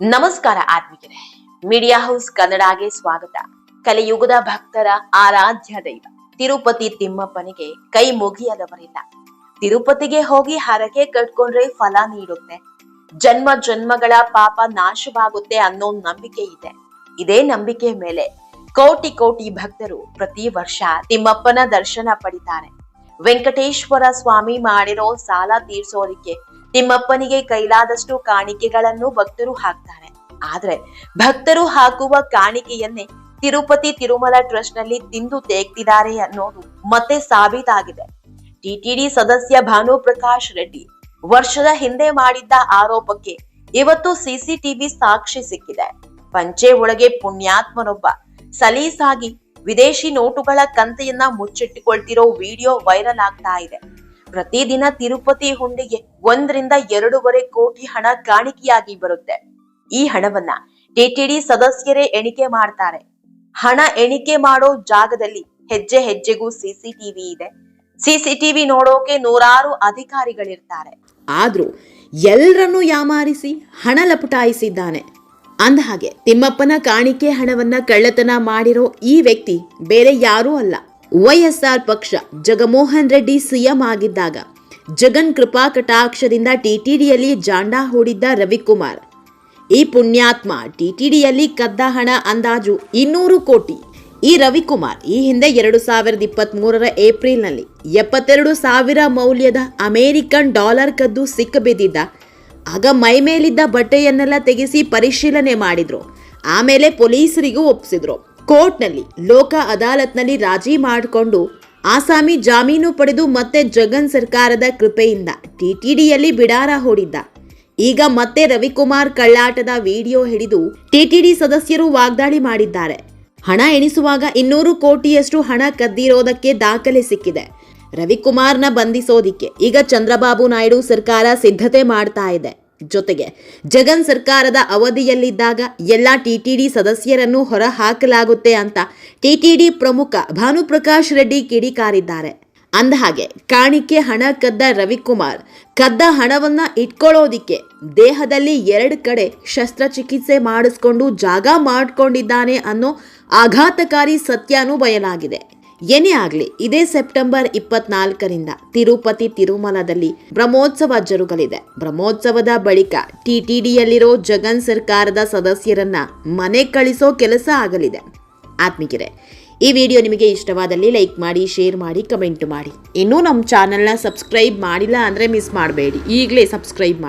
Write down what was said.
ನಮಸ್ಕಾರ ಆತ್ಮಿಕರೇ media house ಕನ್ನಡಗೆ ಸ್ವಾಗತ. ಕಲಿಯುಗದ ಭಕ್ತರ ಆರಾಧ್ಯ ದೈವ. ತಿರುಪತಿ ತಿಮ್ಮಪ್ಪನಿಗೆ ಕೈ ಮುಗಿಯದವರಿಲ್ಲ. ತಿರುಪತಿಗೆ ಹೋಗಿ ಹರಕೆ ಕಟ್ಕೊಂಡ್ರೆ ಫಲ ನೀಡುತ್ತೆ. ಜನ್ಮ ಜನ್ಮಗಳ ಪಾಪ ನಾಶವಾಗುತ್ತೆ ಅನ್ನೋ ನಂಬಿಕೆ ಇದೆ. ಇದೇ ನಂಬಿಕೆ ಮೇಲೆ ಕೋಟಿ ಕೋಟಿ ಭಕ್ತರು ಪ್ರತಿ ವರ್ಷ ತಿಮ್ಮಪ್ಪನ ದರ್ಶನ ಪಡಿತಾರೆ. ವೆಂಕಟೇಶ್ವರ ಸ್ವಾಮಿ ಮಾಡಿರೋ ಸಾಲ ತೀರ್ಸೋದಿಕ್ಕೆ ತಿಮ್ಮಪ್ಪನಿಗೆ ಕೈಲಾದಷ್ಟು ಕಾಣಿಕೆಗಳನ್ನು ಭಕ್ತರು ಹಾಕ್ತಾರೆ. ಆದ್ರೆ ಭಕ್ತರು ಹಾಕುವ ಕಾಣಿಕೆಯನ್ನೇ ತಿರುಪತಿ ತಿರುಮಲ ಟ್ರಸ್ಟ್ನಲ್ಲಿ ತಿಂದು ತೇಗ್ತಿದ್ದಾರೆ ಅನ್ನೋದು ಮತ್ತೆ ಸಾಬೀತಾಗಿದೆ. ಟಿಟಿಡಿ ಸದಸ್ಯ ಭಾನು ಪ್ರಕಾಶ್ ರೆಡ್ಡಿ ವರ್ಷದ ಹಿಂದೆ ಮಾಡಿದ್ದ ಆರೋಪಕ್ಕೆ ಇವತ್ತು ಸಿಸಿಟಿವಿ ಸಾಕ್ಷಿ ಸಿಕ್ಕಿದೆ. ಪಂಚೆ ಒಳಗೆ ಪುಣ್ಯಾತ್ಮನೊಬ್ಬ ಸಲೀಸಾಗಿ ವಿದೇಶಿ ನೋಟುಗಳ ಕಂತೆಯನ್ನ ಮುಚ್ಚಿಟ್ಟುಕೊಳ್ತಿರೋ ವಿಡಿಯೋ ವೈರಲ್ ಆಗ್ತಾ ಇದೆ. ಪ್ರತಿದಿನ ತಿರುಪತಿ ಹುಂಡಿಗೆ ಒಂದರಿಂದ ಎರಡೂವರೆ ಕೋಟಿ ಹಣ ಕಾಣಿಕೆಯಾಗಿ ಬರುತ್ತೆ. ಈ ಹಣವನ್ನ ಟಿಟಿಡಿ ಸದಸ್ಯರೇ ಎಣಿಕೆ ಮಾಡ್ತಾರೆ. ಹಣ ಎಣಿಕೆ ಮಾಡೋ ಜಾಗದಲ್ಲಿ ಹೆಜ್ಜೆ ಹೆಜ್ಜೆಗೂ ಸಿಸಿಟಿವಿ ಇದೆ. ಸಿಸಿಟಿವಿ ನೋಡೋಕೆ ನೂರಾರು ಅಧಿಕಾರಿಗಳಿರ್ತಾರೆ. ಆದ್ರೂ ಎಲ್ಲರನ್ನೂ ಯಾಮಾರಿಸಿ ಹಣ ಲಪಟಾಯಿಸಿದ್ದಾನೆ. ಅಂದಹಾಗೆ ತಿಮ್ಮಪ್ಪನ ಕಾಣಿಕೆ ಹಣವನ್ನ ಕಳ್ಳತನ ಮಾಡಿರೋ ಈ ವ್ಯಕ್ತಿ ಬೇರೆ ಯಾರೂ ಅಲ್ಲ. ವೈಎಸ್ಆರ್ ಪಕ್ಷ ಜಗಮೋಹನ್ ರೆಡ್ಡಿ ಸಿಎಂ ಆಗಿದ್ದಾಗ ಜಗನ್ ಕೃಪಾ ಕಟಾಕ್ಷದಿಂದ ಟಿಟಿಡಿಯಲ್ಲಿ ಜಾಂಡಾ ಹೂಡಿದ್ದ ರವಿಕುಮಾರ್. ಈ ಪುಣ್ಯಾತ್ಮ ಟಿಟಿಡಿಯಲ್ಲಿ ಕದ್ದ ಹಣ ಅಂದಾಜು ಇನ್ನೂರು ಕೋಟಿ. ಈ ರವಿಕುಮಾರ್ ಈ ಹಿಂದೆ ಎರಡು ಸಾವಿರದ ಇಪ್ಪತ್ತ್ ಮೂರರ ಏಪ್ರಿಲ್ನಲ್ಲಿ ಎಪ್ಪತ್ತೆರಡು ಸಾವಿರ ಮೌಲ್ಯದ ಅಮೆರಿಕನ್ ಡಾಲರ್ ಕದ್ದು ಸಿಕ್ಕಬಿದ್ದಿದ್ದ ಆಗ ಮೈ ಮೇಲಿದ್ದ ಬಟ್ಟೆಯನ್ನೆಲ್ಲ ತೆಗೆಸಿ ಪರಿಶೀಲನೆ ಮಾಡಿದ್ರು. ಆಮೇಲೆ ಪೊಲೀಸರಿಗೂ ಒಪ್ಪಿಸಿದ್ರು ಕೋರ್ಟ್ನಲ್ಲಿ ಲೋಕ ಅದಾಲತ್ನಲ್ಲಿ ರಾಜಿ ಮಾಡಿಕೊಂಡು ಆಸಾಮಿ ಜಾಮೀನು ಪಡೆದು ಮತ್ತೆ ಜಗನ್ ಸರ್ಕಾರದ ಕೃಪೆಯಿಂದ ಟಿಟಿಡಿಯಲ್ಲಿ ಬಿಡಾರ ಹೂಡಿದ್ದ. ಈಗ ಮತ್ತೆ ರವಿಕುಮಾರ್ ಕಳ್ಳಾಟದ ವಿಡಿಯೋ ಹಿಡಿದು ಟಿಟಿಡಿ ಸದಸ್ಯರು ವಾಗ್ದಾಳಿ ಮಾಡಿದ್ದಾರೆ. ಹಣ ಎಣಿಸುವಾಗ ಇನ್ನೂರು ಕೋಟಿಯಷ್ಟು ಹಣ ಕದ್ದಿರೋದಕ್ಕೆ ದಾಖಲೆ ಸಿಕ್ಕಿದೆ. ರವಿಕುಮಾರ್ನ ಬಂಧಿಸೋದಿಕ್ಕೆ ಈಗ ಚಂದ್ರಬಾಬು ನಾಯ್ಡು ಸರ್ಕಾರ ಸಿದ್ಧತೆ ಮಾಡ್ತಾ ಇದೆ. ಜೊತೆಗೆ ಜಗನ್ ಸರ್ಕಾರದ ಅವಧಿಯಲ್ಲಿದ್ದಾಗ ಎಲ್ಲ ಟಿಟಿಡಿ ಸದಸ್ಯರನ್ನು ಹೊರ ಹಾಕಲಾಗುತ್ತೆ ಅಂತ ಟಿಟಿಡಿ ಪ್ರಮುಖ ಭಾನುಪ್ರಕಾಶ್ ರೆಡ್ಡಿ ಕಿಡಿಕಾರಿದ್ದಾರೆ. ಅಂದಹಾಗೆ, ಕಾಣಿಕೆ ಹಣ ಕದ್ದ ರವಿಕುಮಾರ್, ಕದ್ದ ಹಣವನ್ನ ಇಟ್ಕೊಳ್ಳೋದಿಕ್ಕೆ ದೇಹದಲ್ಲಿ ಎರಡು ಕಡೆ ಶಸ್ತ್ರಚಿಕಿತ್ಸೆ ಮಾಡಿಸ್ಕೊಂಡು ಜಾಗ ಮಾಡ್ಕೊಂಡಿದ್ದಾನೆ ಅನ್ನೋ ಆಘಾತಕಾರಿ ಸತ್ಯನೂ ಬಯಲಾಗಿದೆ. ಏನೇ ಆಗಲಿ, ಇದೇ ಸೆಪ್ಟೆಂಬರ್ ಇಪ್ಪತ್ನಾಲ್ಕರಿಂದ ತಿರುಪತಿ ತಿರುಮಲದಲ್ಲಿ ಬ್ರಹ್ಮೋತ್ಸವ ಜರುಗಲಿದೆ. ಬ್ರಹ್ಮೋತ್ಸವದ ಬಳಿಕ ಟಿಟಿಡಿಯಲ್ಲಿರೋ ಜಗನ್ ಸರ್ಕಾರದ ಸದಸ್ಯರನ್ನ ಮನೆ ಕಳಿಸೋ ಕೆಲಸ ಆಗಲಿದೆ. ಆತ್ಮಿಕರೇ ಈ ವಿಡಿಯೋ ನಿಮಗೆ ಇಷ್ಟವಾದಲ್ಲಿ ಲೈಕ್ ಮಾಡಿ, ಶೇರ್ ಮಾಡಿ, ಕಮೆಂಟ್ ಮಾಡಿ. ಇನ್ನೂ ನಮ್ಮ ಚಾನಲ್ನ ಸಬ್ಸ್ಕ್ರೈಬ್ ಮಾಡಿಲ್ಲ ಅಂದರೆ ಮಿಸ್ ಮಾಡಬೇಡಿ. ಈಗಲೇ ಸಬ್ಸ್ಕ್ರೈಬ್ ಮಾಡಿ.